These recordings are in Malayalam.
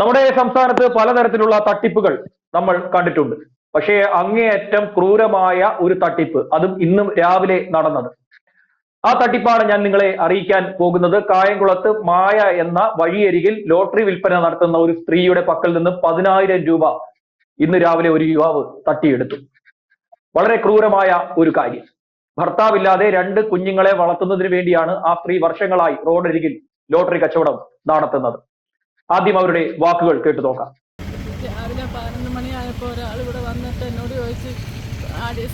നമ്മുടെ സംസ്ഥാനത്ത് പലതരത്തിലുള്ള തട്ടിപ്പുകൾ നമ്മൾ കണ്ടിട്ടുണ്ട്. പക്ഷേ അങ്ങേയറ്റം ക്രൂരമായ ഒരു തട്ടിപ്പ് അതും ഇന്നും രാവിലെ നടന്നത്. ആ തട്ടിപ്പാണ് ഞാൻ നിങ്ങളെ അറിയിക്കാൻ പോകുന്നത്. കായംകുളത്ത് മായ എന്ന വഴിയരികിൽ ലോട്ടറി വിൽപ്പന നടത്തുന്ന ഒരു സ്ത്രീയുടെ പക്കൽ നിന്ന് പതിനായിരം രൂപ ഇന്ന് രാവിലെ ഒരു യുവാവ് തട്ടിയെടുത്തു. വളരെ ക്രൂരമായ ഒരു കാര്യം. ഭർത്താവില്ലാതെ രണ്ട് കുഞ്ഞുങ്ങളെ വളർത്തുന്നതിന് വേണ്ടിയാണ് ആ സ്ത്രീ വർഷങ്ങളായി റോഡരികിൽ ലോട്ടറി കച്ചവടം നടത്തുന്നത്. ആദ്യം അവരുടെ വാക്കുകൾ കേട്ടു നോക്കാം. രാവിലെ പതിനൊന്ന് മണിയായപ്പോൾ ഒരാൾ ഇവിടെ വന്നിട്ട് എന്നോട് ചോദിച്ചു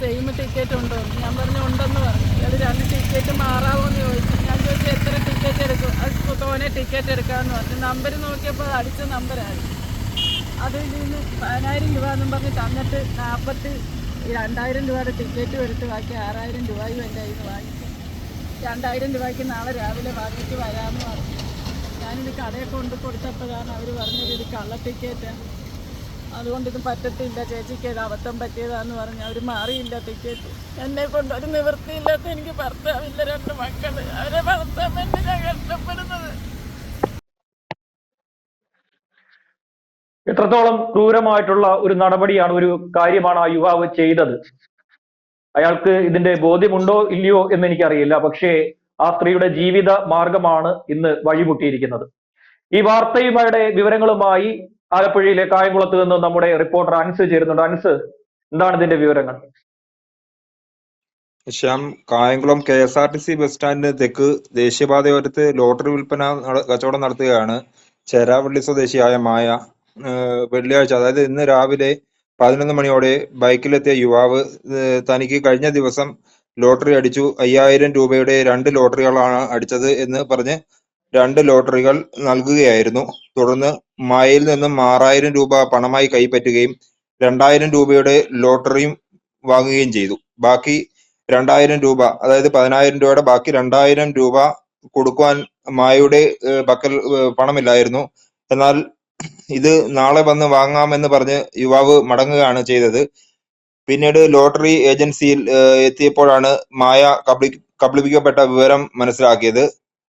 സെയിം ടിക്കറ്റ് ഉണ്ടോ? ഞാൻ പറഞ്ഞു ഉണ്ടെന്ന് പറഞ്ഞു. അത് രണ്ട് ടിക്കറ്റ് മാറാമോ എന്ന് ചോദിച്ചു. ഞാൻ ചോദിച്ചു എത്ര ടിക്കറ്റ് എടുക്കും? അത് തോനെ ടിക്കറ്റ് എടുക്കാമെന്ന് പറഞ്ഞു. നമ്പർ നോക്കിയപ്പോൾ അത് അടിച്ച നമ്പറാണ് അതിൽ നിന്ന് പതിനായിരം രൂപ എന്നും പറഞ്ഞ് തന്നിട്ട് നാൽപ്പത്തി രണ്ടായിരം രൂപയുടെ ടിക്കറ്റ് എടുത്ത് ബാക്കി ആറായിരം രൂപയും എന്റെ കയ്യിൽ നിന്ന് വാങ്ങിച്ചു. രണ്ടായിരം രൂപയ്ക്ക് നാളെ രാവിലെ വാങ്ങിച്ച് വരാമെന്ന് പറഞ്ഞു. ഞാനിത് കടയിൽ കൊണ്ട് കൊടുത്തപ്പോഴാണ് അവർ പറഞ്ഞത് ഇത് കള്ള ടിക്കറ്റ് അതുകൊണ്ട് ഇത് പറ്റത്തില്ല ചേച്ചിക്ക് ഇത് അബദ്ധം പറ്റിയതാന്ന് പറഞ്ഞ് അവർ മാറിയില്ല ടിക്കറ്റ് എന്നെ കൊണ്ട് ഒരു നിവൃത്തിയില്ലാത്ത എനിക്ക് ഭർത്താവില്ല രണ്ട് മക്കൾ അവരെ വളർത്താൻ വേണ്ടി ഞാൻ കഷ്ടപ്പെടുന്നത്? എത്രത്തോളം ക്രൂരമായിട്ടുള്ള ഒരു നടപടിയാണ് ഒരു കാര്യമാണ് ആ യുവാവ് ചെയ്തത്? അയാൾക്ക് ഇതിന്റെ ബോധ്യമുണ്ടോ ഇല്ലയോ എന്ന് എനിക്കറിയില്ല. പക്ഷേ ആ സ്ത്രീയുടെ ജീവിത മാർഗമാണ് ഇന്ന് വഴിമുട്ടിയിരിക്കുന്നത്. ഈ വാർത്തയുമായുടെ വിവരങ്ങളുമായി ആലപ്പുഴയിലെ കായംകുളത്ത് നിന്ന് നമ്മുടെ റിപ്പോർട്ടർ അൻസ് ചേരുന്നുണ്ട്. അൻസ് എന്താണ് ഇതിന്റെ വിവരങ്ങൾ? Shyam Kayamkulam K S R T C bus സ്റ്റാൻഡിന് തെക്ക് ദേശീയപാതയോരത്ത് ലോട്ടറി വിൽപ്പന കച്ചവടം നടത്തുകയാണ് ചേരാവള്ളി സ്വദേശിയായ മായ വെള്ളിയാഴ്ച അതായത് ഇന്ന് രാവിലെ പതിനൊന്ന് മണിയോടെ ബൈക്കിലെത്തിയ യുവാവ് തനിക്ക് കഴിഞ്ഞ ദിവസം ലോട്ടറി അടിച്ചു. അയ്യായിരം രൂപയുടെ രണ്ട് ലോട്ടറികളാണ് അടിച്ചത് എന്ന് പറഞ്ഞ് രണ്ട് ലോട്ടറികൾ നൽകുകയായിരുന്നു. തുടർന്ന് മായയിൽ നിന്നും ആറായിരം രൂപ പണമായി കൈപ്പറ്റുകയും രണ്ടായിരം രൂപയുടെ ലോട്ടറിയും വാങ്ങുകയും ചെയ്തു. ബാക്കി രണ്ടായിരം രൂപ അതായത് പതിനായിരം രൂപയുടെ ബാക്കി രണ്ടായിരം രൂപ കൊടുക്കുവാൻ മായയുടെ പക്കൽ പണമില്ലായിരുന്നു. എന്നാൽ ഇത് നാളെ വന്ന് വാങ്ങാമെന്ന് പറഞ്ഞ് യുവാവ് മടങ്ങുകയാണ് ചെയ്തത്. പിന്നീട് ലോട്ടറി ഏജൻസിയിൽ എത്തിയപ്പോഴാണ് മായ കബളി കബളിപ്പിക്കപ്പെട്ട വിവരം മനസ്സിലാക്കിയത്.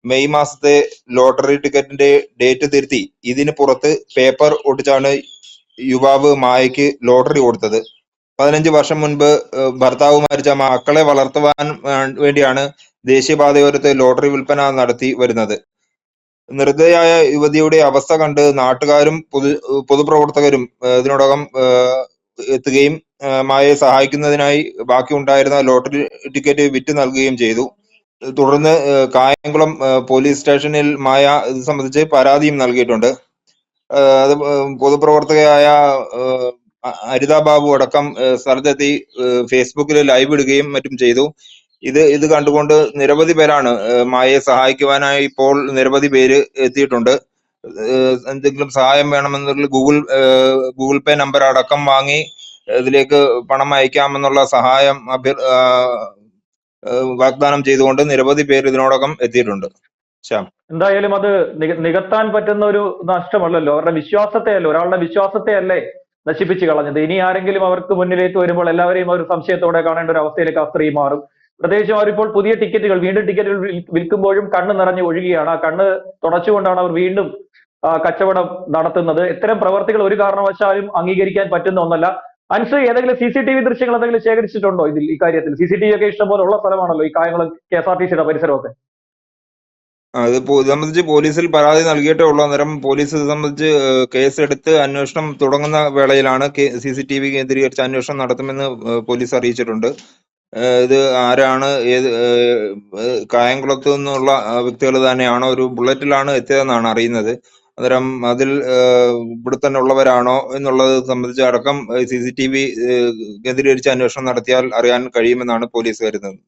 മെയ് മാസത്തെ ലോട്ടറി ടിക്കറ്റിന്റെ ഡേറ്റ് തിരുത്തി. ഇതിന് പുറത്ത് പേപ്പർ ഒട്ടിച്ചാണ് യുവാവ് മായയ്ക്ക് ലോട്ടറി കൊടുത്തത്. പതിനഞ്ച് വർഷം മുൻപ് ഭർത്താവ് മരിച്ച മക്കളെ വളർത്തുവാൻ വേണ്ടിയാണ് ദേശീയപാതയോരത്ത് ലോട്ടറി വിൽപ്പന നടത്തി വരുന്നത്. നിർദ്ദയായ യുവതിയുടെ അവസ്ഥ കണ്ട് നാട്ടുകാരും പൊതു പൊതുപ്രവർത്തകരും ഇതിനോടകം എത്തുകയും മായയെ സഹായിക്കുന്നതിനായി ബാക്കി ഉണ്ടായിരുന്ന ലോട്ടറി ടിക്കറ്റ് വിറ്റ് നൽകുകയും ചെയ്തു. തുടർന്ന് കായംകുളം പോലീസ് സ്റ്റേഷനിൽ മായ ഇത് സംബന്ധിച്ച് പരാതിയും നൽകിയിട്ടുണ്ട്. അത് പൊതുപ്രവർത്തകയായ അരിത ബാബു അടക്കം സ്ഥലത്തെത്തി ഫേസ്ബുക്കിൽ ലൈവ് ഇടുകയും മറ്റും ചെയ്തു. ഇത് ഇത് കണ്ടുകൊണ്ട് നിരവധി പേരാണ് മായയെ സഹായിക്കുവാനായി ഇപ്പോൾ നിരവധി പേര് എത്തിയിട്ടുണ്ട്. എന്തെങ്കിലും സഹായം വേണമെന്നുള്ള ഗൂഗിൾ ഗൂഗിൾ പേ നമ്പർ അടക്കം വാങ്ങി ഇതിലേക്ക് പണം അയക്കാമെന്നുള്ള സഹായം അഭ്യർ വാഗ്ദാനം ചെയ്തുകൊണ്ട് നിരവധി പേര് ഇതിനോടകം എത്തിയിട്ടുണ്ട്. എന്തായാലും അത് നിക- നികത്താൻ പറ്റുന്ന ഒരു നഷ്ടമല്ലല്ലോ. അവരുടെ വിശ്വാസത്തെ അല്ലോ ഒരാളുടെ വിശ്വാസത്തെ അല്ലേ നശിപ്പിച്ച് കളഞ്ഞത്. ഇനി ആരെങ്കിലും അവർക്ക് മുന്നിലേക്ക് വരുമ്പോൾ എല്ലാവരെയും ഒരു സംശയത്തോടെ കാണേണ്ട ഒരു അവസ്ഥയിലേക്ക് ആ സ്ത്രീ മാറും. പ്രത്യേകിച്ചും അവരിപ്പോൾ പുതിയ ടിക്കറ്റുകൾ വീണ്ടും ടിക്കറ്റുകൾ വിൽക്കുമ്പോഴും കണ്ണ് നിറഞ്ഞ് ഒഴുകുകയാണ് ആ കണ്ണ് തുടച്ചുകൊണ്ടാണ് അവർ വീണ്ടും കച്ചവടം നടത്തുന്നത്. ഇത്തരം പ്രവർത്തികൾ ഒരു കാരണവശാലും അംഗീകരിക്കാൻ പറ്റുന്ന ഒന്നല്ല. അൻസ് ഏതെങ്കിലും സി സി ടി വി ദൃശ്യങ്ങൾ എന്തെങ്കിലും ശേഖരിച്ചിട്ടുണ്ടോ ഇതിൽ ഈ കാര്യത്തിൽ? സി സി ടി വി ഒക്കെ ഇഷ്ടംപോലെ ഉള്ള സ്ഥലമാണല്ലോ ഈ Kayamkulam K S R T സിയുടെ പരിസരമൊക്കെ. അത് സംബന്ധിച്ച് പോലീസിൽ പരാതി നൽകിയിട്ടേ ഉള്ളൂ. അന്നേരം പോലീസ് ഇത് സംബന്ധിച്ച് കേസെടുത്ത് അന്വേഷണം തുടങ്ങുന്ന വേളയിലാണ് സി സി ടി വി കേന്ദ്രീകരിച്ച് അന്വേഷണം നടത്തുമെന്ന് പോലീസ് അറിയിച്ചിട്ടുണ്ട്. ഇത് ആരാണ് ഏത് കായംകുളത്ത് നിന്നുള്ള വ്യക്തികൾ തന്നെയാണോ ഒരു ബുള്ളറ്റിലാണ് എത്തിയതെന്നാണ് അറിയുന്നത്. അന്നേരം അതിൽ ഇവിടെ തന്നെ ഉള്ളവരാണോ എന്നുള്ളത് സംബന്ധിച്ച് അടക്കം സി സി ടി വി കേന്ദ്രീകരിച്ച് അന്വേഷണം നടത്തിയാൽ അറിയാൻ കഴിയുമെന്നാണ് പോലീസ് കരുതുന്നത്.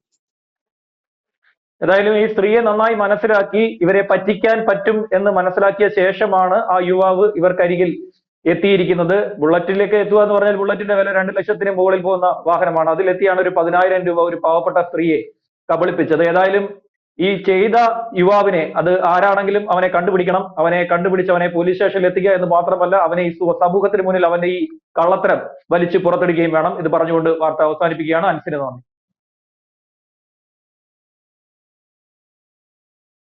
ഏതായാലും ഈ സ്ത്രീയെ നന്നായി മനസ്സിലാക്കി ഇവരെ പറ്റിക്കാൻ പറ്റും എന്ന് മനസ്സിലാക്കിയ ശേഷമാണ് ആ യുവാവ് ഇവർക്കരികിൽ എത്തിയിരിക്കുന്നത്. ബുള്ളറ്റിലേക്ക് എത്തുക എന്ന് പറഞ്ഞാൽ ബുള്ളറ്റിന്റെ വില രണ്ട് ലക്ഷത്തിന് മുകളിൽ പോകുന്ന വാഹനമാണ്. അതിലെത്തിയാണ് ഒരു പതിനായിരം രൂപ ഒരു പാവപ്പെട്ട സ്ത്രീയെ കബളിപ്പിച്ചത്. ഏതായാലും ഈ ചെയ്ത യുവാവിനെ അത് ആരാണെങ്കിലും അവനെ കണ്ടുപിടിക്കണം. അവനെ കണ്ടുപിടിച്ച് അവനെ പോലീസ് സ്റ്റേഷനിൽ എത്തിക്കുക എന്ന് മാത്രമല്ല അവനെ ഈ സമൂഹത്തിന് മുന്നിൽ അവന്റെ ഈ കള്ളത്തരം വലിച്ചു പുറത്തെടുക്കുകയും വേണം. ഇത് പറഞ്ഞുകൊണ്ട് വാർത്ത അവസാനിപ്പിക്കുകയാണ്. അൻസിന് നന്ദി.